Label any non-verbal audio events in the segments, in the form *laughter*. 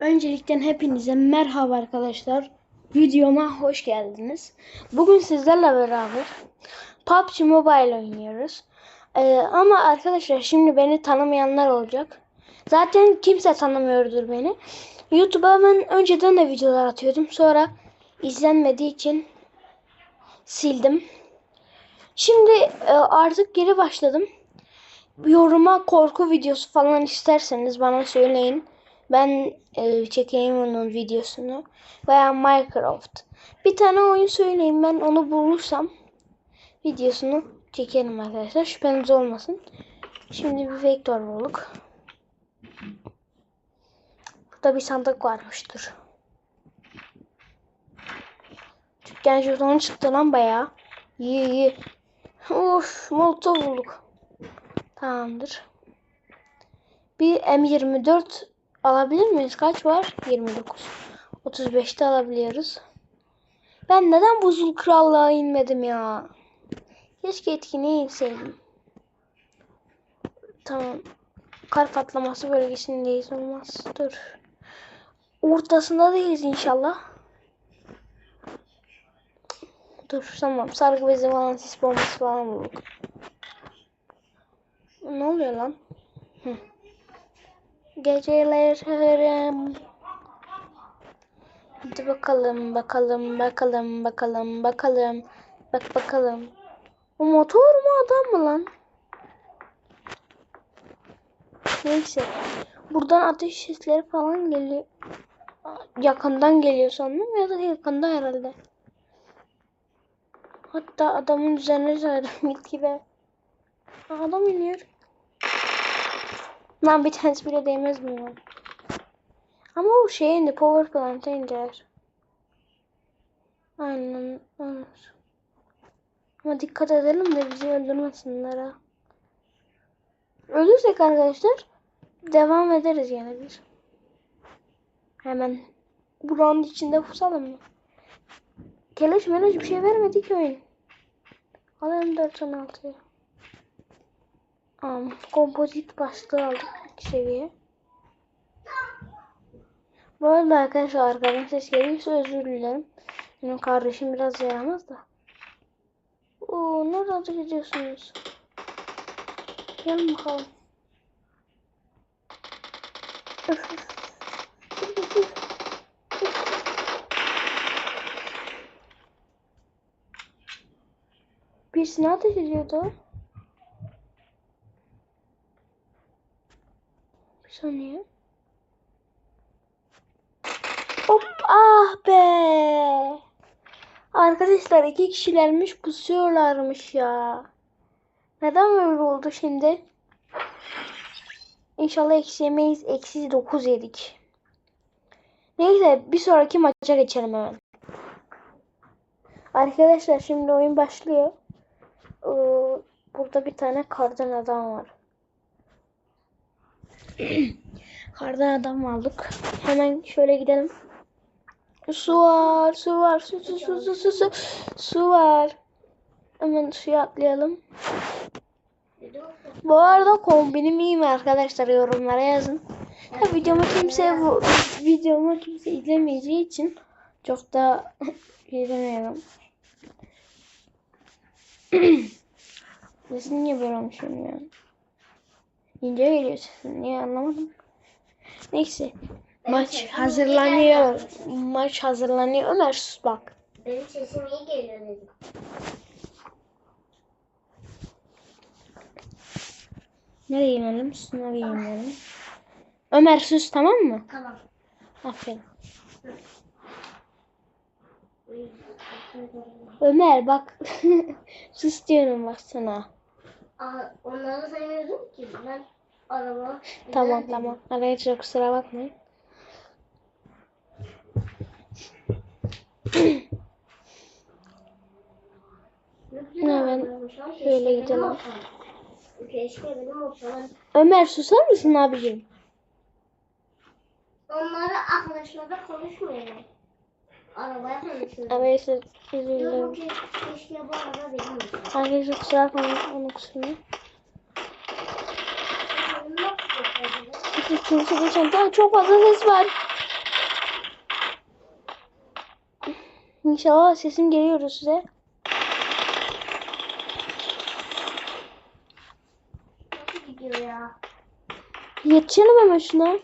Öncelikle hepinize merhaba arkadaşlar. Videoma hoş geldiniz. Bugün sizlerle beraber PUBG Mobile oynuyoruz. Ee, ama arkadaşlar şimdi beni tanımayanlar olacak. Zaten kimse tanımıyordur beni. YouTube'a ben önceden de videolar atıyordum. Sonra izlenmediği için sildim. Şimdi e, artık geri başladım. Yoruma korku videosu falan isterseniz bana söyleyin. Ben e, çekeyim onun videosunu. Veya Minecraft. Bir tane oyun söyleyin ben onu bulursam videosunu çekerim arkadaşlar. Şüpheniz olmasın. Şimdi bir vektör bulduk. Burada bir sandık varmıştır. Dükkan şuradan çıktı lan bayağı. İyi iyi. Of molotov bulduk. Tamamdır. Bir M24 alabilir miyiz? Kaç var? 29. 35'te alabiliyoruz. Ben neden buzul krallığa inmedim ya? Keşke etkinliğe inseydim. Tamam. Kar patlaması bölgesindeyiz. Olmaz. Dur. Ortasında değiliz inşallah. Dur tamam. Sargı bezi falan sis bombası falan bulduk. Ne oluyor lan? Hı. Gecelerim. Hadi bakalım, bakalım, bakalım, bakalım, bakalım. Bak bakalım. O motor mu adam mı lan? Neyse. Buradan ateş sesleri falan geliyor. Yakından geliyor sandım ya da yakında herhalde. Hatta adamın üzerine söyledim *laughs* git gibi. Adam iniyor. Lan bir tanesi bile değmez mi ya? Ama o şey indi. Power plant'a iner. Aynen. Evet. Ama dikkat edelim de bizi öldürmesinler ha. Ölürsek arkadaşlar devam ederiz yine biz. Hemen buranın içinde pusalım mı? Keleş meleş bir şey vermedi ki oyun. Alalım 416'yı. Um, kompozit başlığı aldık iki seviye. Bu arada arkadaşlar arkadan ses geliyorsa özür dilerim. Benim kardeşim biraz yaramaz da. Oo, nereden ateş ediyorsunuz? Gelin bakalım. *laughs* Öf, öf. Birisine ateş ediyordu. Saniye. Hop ah be. Arkadaşlar iki kişilermiş pusuyorlarmış ya. Neden böyle oldu şimdi? İnşallah eksi yemeyiz. Eksi 9 yedik. Neyse bir sonraki maça geçelim hemen. Arkadaşlar şimdi oyun başlıyor. Ee, burada bir tane kardan adam var. *clears throat* kardan adam aldık. Hemen şöyle gidelim. Su var, su var, su su su su su su, su var. Hemen suya atlayalım. Bu arada kombinim iyi mi arkadaşlar yorumlara yazın. Ya videomu kimse bu videomu kimse izlemeyeceği için çok da *laughs* izlemiyorum. *clears throat* Sesin niye böyle olmuşum ya? İnce geliyor sesin. Niye anlamadım. Neyse. Maç hazırlanıyor. Maç hazırlanıyor. Ömer sus bak. Benim sesim iyi geliyor dedim. Nereye inelim? Nereye inelim? Ömer sus tamam mı? Tamam. Aferin. Ömer bak. *laughs* sus diyorum bak sana. Onları sayıyordum ki ben araba. Tamam tamam. Arkadaşlar kusura bakmayın. Hemen şöyle gidelim. Keşke benim olsam. Ömer susar mısın abicim? Onları anlaşmada konuşmuyorum arabaya konuşuyoruz. Evet işte üzüldüm. Ki, keşke bu araba benim olsun. Hani Arkadaşlar kusura bakmayın onun kusurunu. Çünkü bu çantada çok fazla ses var. İnşallah sesim geliyordur size. Nasıl gidiyor ya? Yetişelim hemen şuna.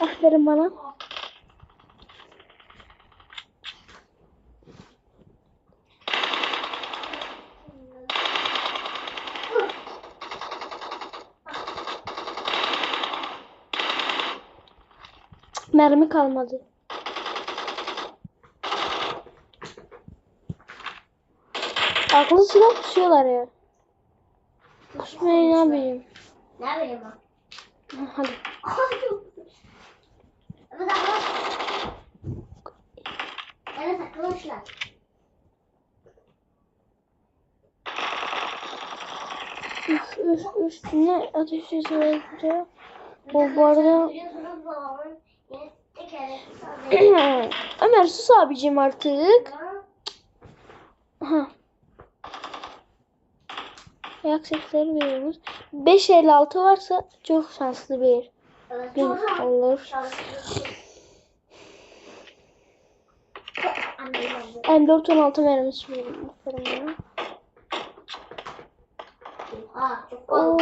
Aferin bana. Mermi kalmadı. Aklı silah kusuyorlar ya. Kusmayı ne yapayım? Ne ben. Hadi. Evet arkadaşlar. Evet arkadaşlar. Üf üf üf. Ne ateş ediyor. Bu bu arada Biliyorsunuz babamın *clears throat* Ömer sus abicim artık. Ha. Ayak sesleri veriyoruz. 556 varsa çok şanslı bir gün olur. şarkı- Annem aldı. M4 16 mermisi veriyorum. Aa, çok fazla.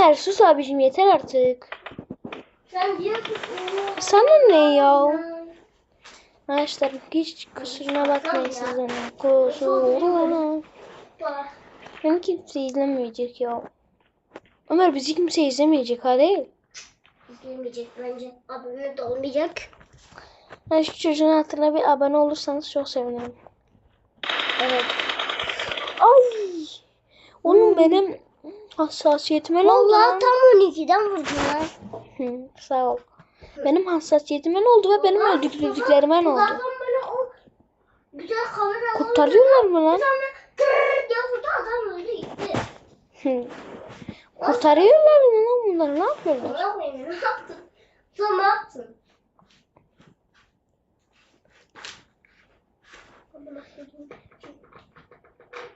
Ömer sus abicim yeter artık. Sen Sana ne ya? Arkadaşlar hiç kusuruna bakmayın sizin. Kusuruna. Beni kimse izlemeyecek ya. Ömer bizi kimse izlemeyecek ha değil. İzlemeyecek bence. Abone de olmayacak. Ha, şu çocuğun altına bir abone olursanız çok sevinirim. Evet. Ay! Onun benim hassasiyetime ne oldu? Vallahi tam 12'den vurdun lan. Hı, Sağ ol. Benim hassasiyetime ne oldu ve benim öldürdüklerime ne oldu? O güzel kamera Kurtarıyorlar mı lan? Bir tane tırrrr diye vurdu adam öldü gitti. Hı. Kurtarıyorlar mı lan bunları? Ne yapıyorlar? Ne yaptın? Sen ne yaptın?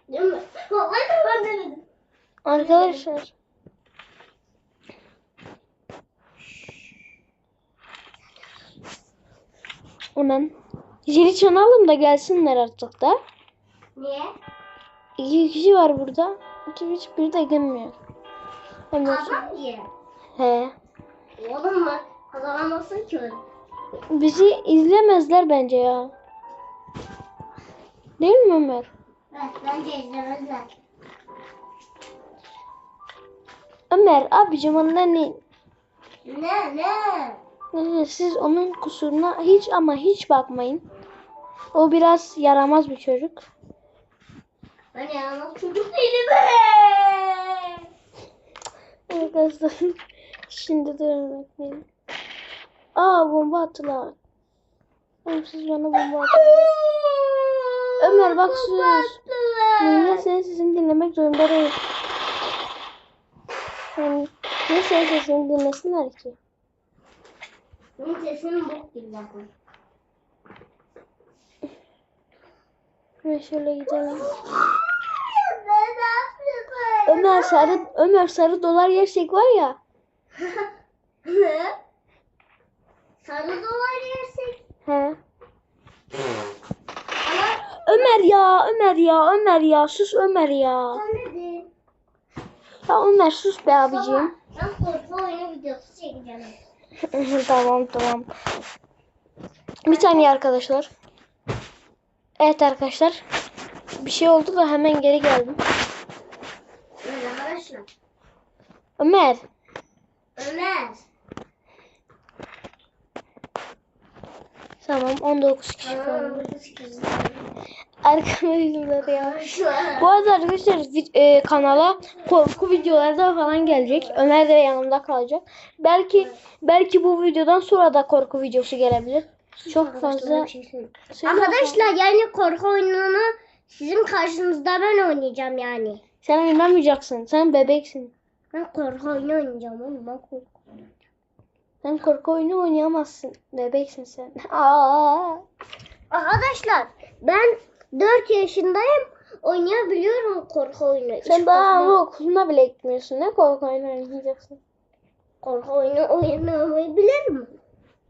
Değil mi? Vallahi ben denedim. Arkadaşlar. Hemen. Zili çalalım da gelsinler artık da. Niye? İki kişi var burada. İki hiçbiri de gelmiyor. Sonra- Adam diye. He. Oğlum mu? Kazanamazsın ki. Bizi izlemezler bence ya. Değil mi Ömer? Evet bence izlemezler. Ömer abicim ondan ne? Ne ne? Neyse, Siz onun kusuruna hiç ama hiç bakmayın. O biraz yaramaz bir çocuk. Ben yaramaz çocuk değilim be. Arkadaşlar şimdi durun bekleyin. Aa bomba attılar. Oğlum siz bana bomba attılar. Ömer bak sus. Niye senin sesini dinlemek zorunda değil. Yani niye senin sesini dinlesinler ki? Benim sesim bok gibi zaten. Ve şöyle gidelim. Ne? Ömer sarı Ömer sarı dolar yersek var ya. *laughs* Ne? Sarı dolar yersek. He. Ömer ya Ömer ya Ömer ya sus Ömer ya. sen. Ya Ömer sus be abicim. Ben korku oyunu videosu çekeceğim. tamam tamam. Bir saniye arkadaşlar. Evet arkadaşlar. Bir şey oldu da hemen geri geldim. Ömer. Ömer. Tamam 19 kişi kaldı. Kızı. Arkadaşlar ya. Bu arada arkadaşlar e, kanala korku videoları da falan gelecek. Ömer de yanımda kalacak. Belki belki bu videodan sonra da korku videosu gelebilir. Çok fazla Söyle Arkadaşlar yani korku oyununu sizin karşınızda ben oynayacağım yani. Sen oynamayacaksın. Sen bebeksin. Ben korku oyunu oynayacağım oğlum ben korku. Sen korku oyunu oynayamazsın. Bebeksin sen. *laughs* Aa. Arkadaşlar ben 4 yaşındayım. oynayabiliyorum korku oyunu. Sen Hiç daha korkmam. ama okuluna bile gitmiyorsun. Ne korku oyunu oynayacaksın? korku oyunu oynamayı bilirim.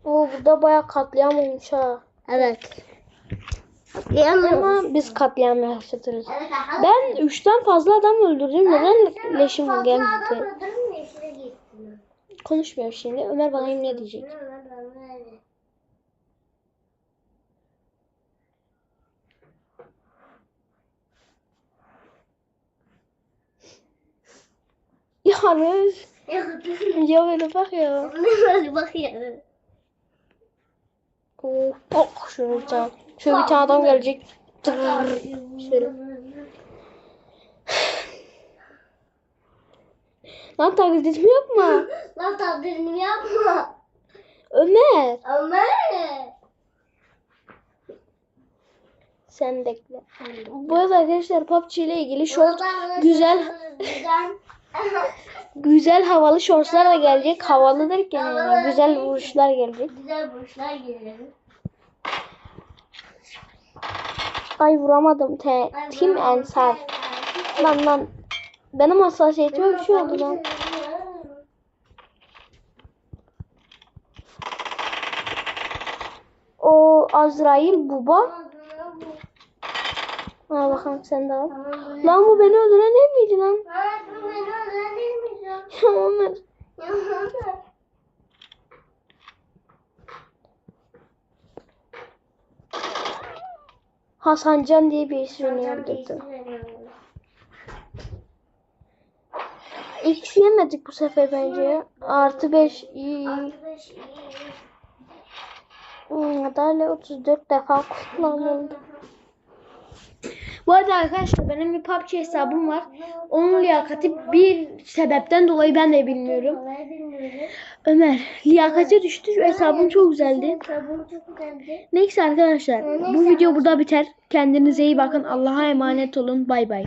Oo burada bayağı katliam olmuş ha. Evet. Atlayamıyorum. Ama biz katliam yaşatırız. Ben üçten fazla adam öldürdüm. Neden leşim gelmedi? Konuşmuyor şimdi. Ömer bana ne diyecek? Ya Ömer. Ya böyle bak ya. Hadi bak ya. Of, oh, şöyle bir tane. Şöyle bir tane adam gelecek. Tırrrr. Şöyle. Lan taklit etme yapma. Lan tatlını yapma. Ömer. Ömer. Sen bekle. Bu arada arkadaşlar PUBG ile ilgili short güzel güzel havalı shortslar da gelecek. Havalı derken yani güzel vuruşlar gelecek. Güzel burçlar geliyor. Ay vuramadım. Te Tim Ensar. Lan lan. Benim hassasiyetime bir şey oldu lan. O Azrail Buba. Ha bakalım sen de al. Lan bu beni öldüren ne miydi lan? Ya Ömer. Hasancan diye bir ismini öldürdü. X yemedik bu sefer bence. Artı 5 iyi. Hmm, Madalya 34 defa kullanıldı. Bu arada arkadaşlar benim bir PUBG hesabım var. Onun liyakati bir sebepten dolayı ben de bilmiyorum. Ömer liyakati düştü. Hesabım çok güzeldi. Neyse arkadaşlar bu video burada biter. Kendinize iyi bakın. Allah'a emanet olun. Bay bay.